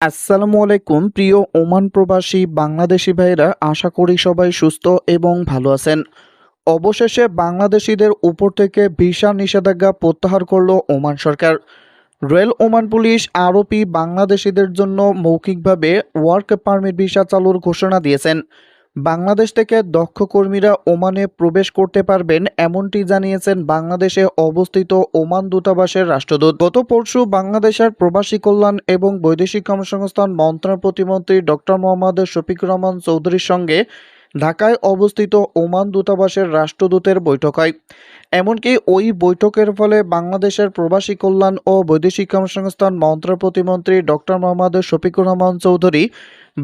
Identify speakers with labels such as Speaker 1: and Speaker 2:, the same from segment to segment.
Speaker 1: আসসালামু আলাইকুম, প্রিয় ওমান প্রবাসী বাংলাদেশি ভাইরা আশা করি সবাই সুস্থ এবং ভালো আছেন। অবশেষে বাংলাদেশিদের উপর থেকে ভিসা নিষেধাজ্ঞা প্রত্যাহার করল ওমান সরকার। রেল ওমান পুলিশ আরোপি বাংলাদেশিদের জন্য মৌখিকভাবে ওয়ার্ক পারমিট ভিসা চালুর ঘোষণা দিয়েছেন। বাংলাদেশ থেকে দক্ষ কর্মীরা ওমানে প্রবেশ করতে পারবেন এমনটি জানিয়েছেন বাংলাদেশে অবস্থিত ওমান দূতাবাসের রাষ্ট্রদূত। গত পরশু বাংলাদেশের প্রবাসী কল্যাণ এবং বৈদেশিক কর্মসংস্থান মন্ত্রণালয় প্রতিমন্ত্রী ডক্টর মোহাম্মদ শফিক রহমান চৌধুরীর সঙ্গে ঢাকায় অবস্থিত ওমান দূতাবাসের রাষ্ট্রদূতের বৈঠক হয় এমনকি ওই বৈঠকের ফলে বাংলাদেশের প্রবাসী কল্যাণ ও বৈদেশিক কর্মসংস্থান মন্ত্রণালয় প্রতিমন্ত্রী ডক্টর মোহাম্মদ শফিকুর রহমান চৌধুরী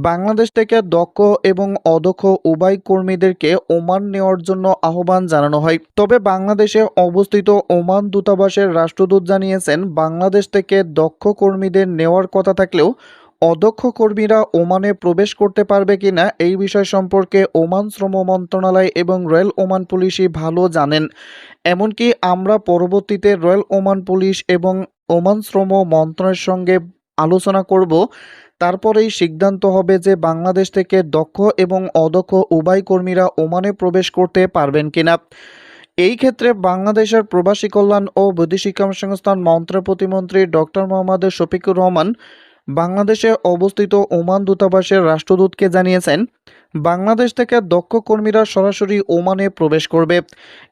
Speaker 1: বাংলাদেশ থেকে দক্ষ এবং অদক্ষ উভয় কর্মীদেরকে ওমান নেওয়ার জন্য আহ্বান জানানো হয়। তবে বাংলাদেশে অবস্থিত ওমান দূতাবাসের রাষ্ট্রদূত জানিয়েছেন, বাংলাদেশ থেকে দক্ষ কর্মীদের নেওয়ার কথা থাকলেও অদক্ষ কর্মীরা ওমানে প্রবেশ করতে পারবে কিনা এই বিষয় সম্পর্কে ওমান শ্রম মন্ত্রণালয় এবং রয়্যাল ওমান পুলিশই ভালো জানেন। এমনকি আমরা পরবর্তীতে রয়্যাল ওমান পুলিশ এবং ওমান শ্রম মন্ত্রণালয়ের সঙ্গে আলোচনা করব। তারপরেই সিদ্ধান্ত হবে যে বাংলাদেশ থেকে দক্ষ এবং অদক্ষ উভয় কর্মীরা ওমানে প্রবেশ করতে পারবেন কিনা। এই ক্ষেত্রে বাংলাদেশের প্রবাসী কল্যাণ ও বৈদেশিক কর্মসংস্থান মন্ত্র প্রতিমন্ত্রী ডক্টর মোহাম্মদ শফিকুর রহমান বাংলাদেশে অবস্থিত ওমান দূতাবাসের রাষ্ট্রদূতকে জানিয়েছেন, বাংলাদেশ থেকে দক্ষ কর্মীরা সরাসরি ওমানে প্রবেশ করবে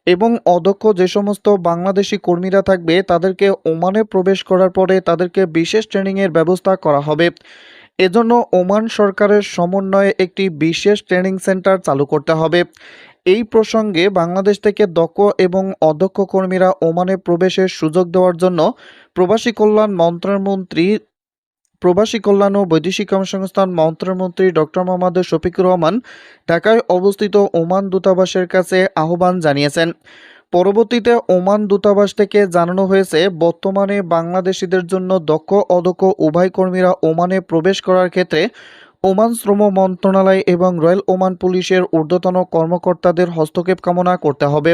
Speaker 1: এবং অদক্ষ যে সমস্ত বাংলাদেশি কর্মীরা থাকবে তাদেরকে ওমানে প্রবেশ করার পরে তাদেরকে বিশেষ ট্রেনিংয়ের ব্যবস্থা করা হবে। এজন্য ওমান সরকারের সমন্বয়ে একটি বিশেষ ট্রেনিং সেন্টার চালু করতে হবে। এই প্রসঙ্গে বাংলাদেশ থেকে দক্ষ এবং অদক্ষ কর্মীরা ওমানে প্রবেশের সুযোগ দেওয়ার জন্য প্রবাসী কল্যাণ মন্ত্রণামন্ত্রী প্রবাসী কল্যাণ ও বৈদেশিক কর্মসংস্থান মন্ত্রমন্ত্রী ডক্টর মোহাম্মদ শফিকুর রহমান ঢাকায় অবস্থিত ওমান দূতাবাসের কাছে আহ্বান জানিয়েছেন। পরবর্তীতে ওমান দূতাবাস থেকে জানানো হয়েছে, বর্তমানে বাংলাদেশিদের জন্য দক্ষ অদক্ষ উভয় কর্মীরা ওমানে প্রবেশ করার ক্ষেত্রে ওমান শ্রম মন্ত্রণালয় এবং রয়্যাল ওমান পুলিশের ঊর্ধ্বতন কর্মকর্তাদের হস্তক্ষেপ কামনা করতে হবে।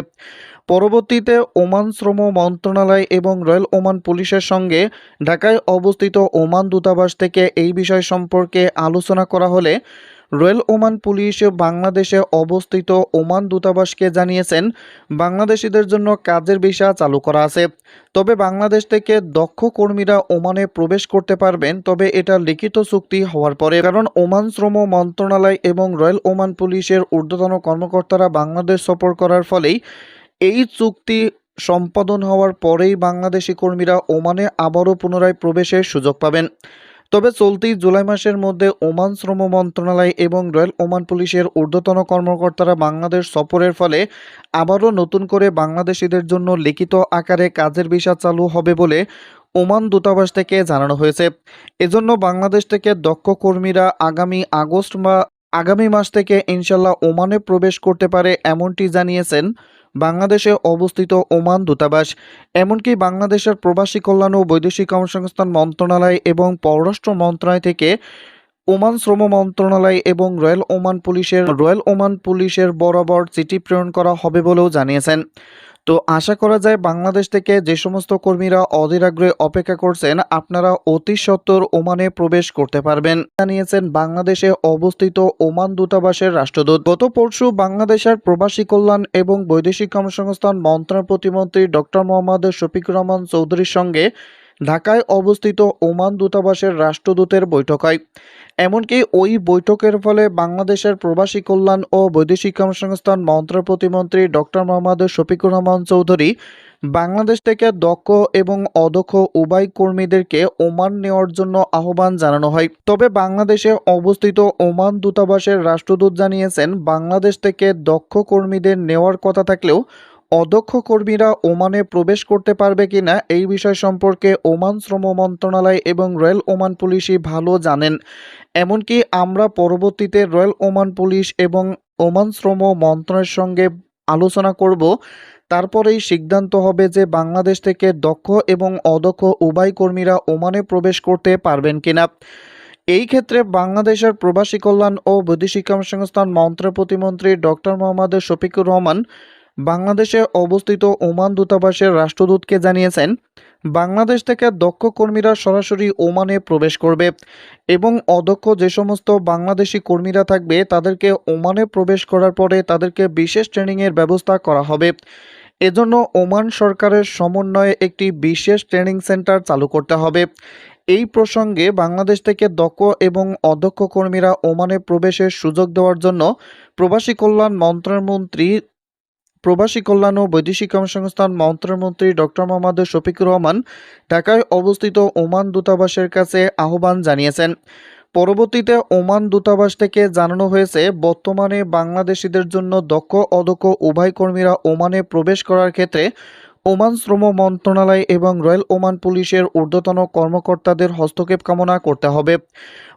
Speaker 1: পরবর্তীতে ওমান শ্রম মন্ত্রণালয় এবং রয়্যাল ওমান পুলিশের সঙ্গে ঢাকায় অবস্থিত ওমান দূতাবাস থেকে এই বিষয় সম্পর্কে আলোচনা করা হলে রয়্যাল ওমান পুলিশ বাংলাদেশে অবস্থিত ওমান দূতাবাসকে জানিয়েছেন, বাংলাদেশিদের জন্য কাজের ভিসা চালু করা আছে। তবে বাংলাদেশ থেকে দক্ষ কর্মীরা ওমানে প্রবেশ করতে পারবেন, তবে এটা লিখিত চুক্তি হওয়ার পরে। কারণ ওমান শ্রম মন্ত্রণালয় এবং রয়্যাল ওমান পুলিশের ঊর্ধ্বতন কর্মকর্তারা বাংলাদেশ সফর করার ফলেই এই চুক্তি সম্পাদন হওয়ার পরেই বাংলাদেশি কর্মীরা ওমানে আবারও পুনরায় প্রবেশের সুযোগ পাবেন। তবে চলতি জুলাই মাসের মধ্যে ওমান শ্রম মন্ত্রণালয় এবং রয়্যাল ওমান পুলিশের ঊর্ধ্বতন কর্মকর্তারা বাংলাদেশ সফরের ফলে আবারও নতুন করে বাংলাদেশিদের জন্য লিখিত আকারে কাজের ভিসা চালু হবে বলে ওমান দূতাবাস থেকে জানানো হয়েছে। এজন্য বাংলাদেশ থেকে দক্ষ কর্মীরা আগামী আগস্ট বা আগামী মাস থেকে ইনশাল্লাহ ওমানে প্রবেশ করতে পারে এমনটি জানিয়েছেন বাংলাদেশে অবস্থিত ওমান দূতাবাস, এমনকি বাংলাদেশের প্রবাসী কল্যাণ ও বৈদেশিক কর্মসংস্থান মন্ত্রণালয় এবং পররাষ্ট্র মন্ত্রণালয় থেকে ওমান শ্রম মন্ত্রণালয় এবং রয়্যাল ওমান পুলিশের, রয়্যাল ওমান পুলিশের বরাবর চিঠি প্রেরণ করা হবে বলেও জানিয়েছেন। তো আশা করা যায় বাংলাদেশ থেকে যে সমস্ত কর্মীরা অধীর আগ্রহে অপেক্ষা করছেন, আপনারা অতি সত্বর ওমানে প্রবেশ করতে পারবেন। জানিয়েছেন বাংলাদেশে অবস্থিত ওমান দূতাবাসের রাষ্ট্রদূত। গত পরশু বাংলাদেশের প্রবাসী কল্যাণ এবং বৈদেশিক কর্মসংস্থান মন্ত্রণালয় প্রতিমন্ত্রী ডক্টর মোহাম্মদ শফিকুর রহমান চৌধুরীর সঙ্গে ঢাকায় অবস্থিত ওমান দূতাবাসের রাষ্ট্রদূতের বৈঠক হয় এমনকি ওই বৈঠকের ফলে বাংলাদেশের প্রবাসী কল্যাণ ও বৈদেশিক কর্মসংস্থান মন্ত্রণালয় প্রতিমন্ত্রী ডক্টর মোহাম্মদ শফিকুর রহমান চৌধুরী বাংলাদেশ থেকে দক্ষ এবং অদক্ষ উভয় কর্মীদেরকে ওমান নেওয়ার জন্য আহ্বান জানানো হয়। তবে বাংলাদেশে অবস্থিত ওমান দূতাবাসের রাষ্ট্রদূত জানিয়েছেন, বাংলাদেশ থেকে দক্ষ কর্মীদের নেওয়ার কথা থাকলেও অদক্ষ কর্মীরা ওমানে প্রবেশ করতে পারবে কিনা এই বিষয় সম্পর্কে ওমান শ্রম মন্ত্রণালয় এবং রয়্যাল ওমান পুলিশই ভালো জানেন। এমনকি আমরা পরবর্তীতে রয়্যাল ওমান পুলিশ এবং ওমান শ্রম মন্ত্রণালয়ের সঙ্গে আলোচনা করব। তারপরেই সিদ্ধান্ত হবে যে বাংলাদেশ থেকে দক্ষ এবং অদক্ষ উভয় কর্মীরা ওমানে প্রবেশ করতে পারবেন কিনা। এই ক্ষেত্রে বাংলাদেশের প্রবাসী কল্যাণ ও বৈদেশিক কর্মসংস্থান মন্ত্রণালয় প্রতিমন্ত্রী ডক্টর মোহাম্মদ শফিকুর রহমান বাংলাদেশে অবস্থিত ওমান দূতাবাসের রাষ্ট্রদূতকে জানিয়েছেন, বাংলাদেশ থেকে দক্ষ কর্মীরা সরাসরি ওমানে প্রবেশ করবে এবং অদক্ষ যে সমস্ত বাংলাদেশি কর্মীরা থাকবে তাদেরকে ওমানে প্রবেশ করার পরে তাদেরকে বিশেষ ট্রেনিংয়ের ব্যবস্থা করা হবে। এজন্য ওমান সরকারের সমন্বয়ে একটি বিশেষ ট্রেনিং সেন্টার চালু করতে হবে। এই প্রসঙ্গে বাংলাদেশ থেকে দক্ষ এবং অদক্ষ কর্মীরা ওমানে প্রবেশের সুযোগ দেওয়ার জন্য প্রবাসী কল্যাণ মন্ত্রণমন্ত্রী প্রবাসী কল্যাণ ও বৈদেশিক কর্মসংস্থান মন্ত্রণমন্ত্রী ডক্টর মোহাম্মদ শফিকুর রহমান ঢাকায় অবস্থিত ওমান দূতাবাসের কাছে আহ্বান জানিয়েছেন। পরবর্তীতে ওমান দূতাবাস থেকে জানানো হয়েছে, বর্তমানে বাংলাদেশিদের জন্য দক্ষ অদক্ষ উভয় কর্মীরা ওমানে প্রবেশ করার ক্ষেত্রে ওমান শ্রম মন্ত্রণালয় এবং রয়্যাল ওমান পুলিশের ঊর্ধ্বতন কর্মকর্তাদের হস্তক্ষেপ কামনা করতে হবে।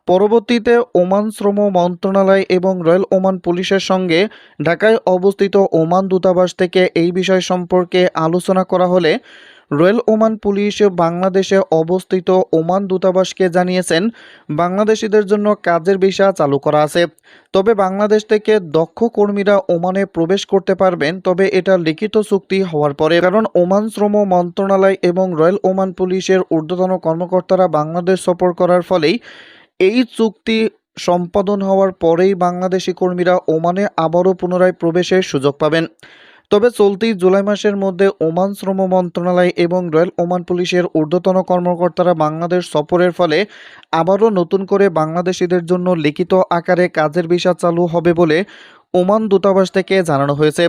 Speaker 1: পরবর্তীতে ওমান শ্রম মন্ত্রণালয় এবং রয়্যাল ওমান পুলিশের সঙ্গে ঢাকায় অবস্থিত ওমান দূতাবাস থেকে এই বিষয় সম্পর্কে আলোচনা করা হলে রয়্যাল ওমান পুলিশ বাংলাদেশে অবস্থিত ওমান দূতাবাসকে জানিয়েছেন, বাংলাদেশিদের জন্য কাজের ভিসা চালু করা আছে। তবে বাংলাদেশ থেকে দক্ষ কর্মীরা ওমানে প্রবেশ করতে পারবেন, তবে এটা লিখিত চুক্তি হওয়ার পরে। কারণ ওমান শ্রম মন্ত্রণালয় এবং রয়্যাল ওমান পুলিশের ঊর্ধ্বতন কর্মকর্তারা বাংলাদেশ সফর করার ফলেই এই চুক্তি সম্পাদন হওয়ার পরেই বাংলাদেশি কর্মীরা ওমানে আবারও পুনরায় প্রবেশের সুযোগ পাবেন। তবে চলতি জুলাই মাসের মধ্যে ওমান শ্রম মন্ত্রণালয় এবং রয়্যাল ওমান পুলিশের ঊর্ধ্বতন কর্মকর্তারা বাংলাদেশ সফরের ফলে আবারও নতুন করে বাংলাদেশিদের জন্য লিখিত আকারে কাজের ভিসা চালু হবে বলে ওমান দূতাবাস থেকে জানানো হয়েছে।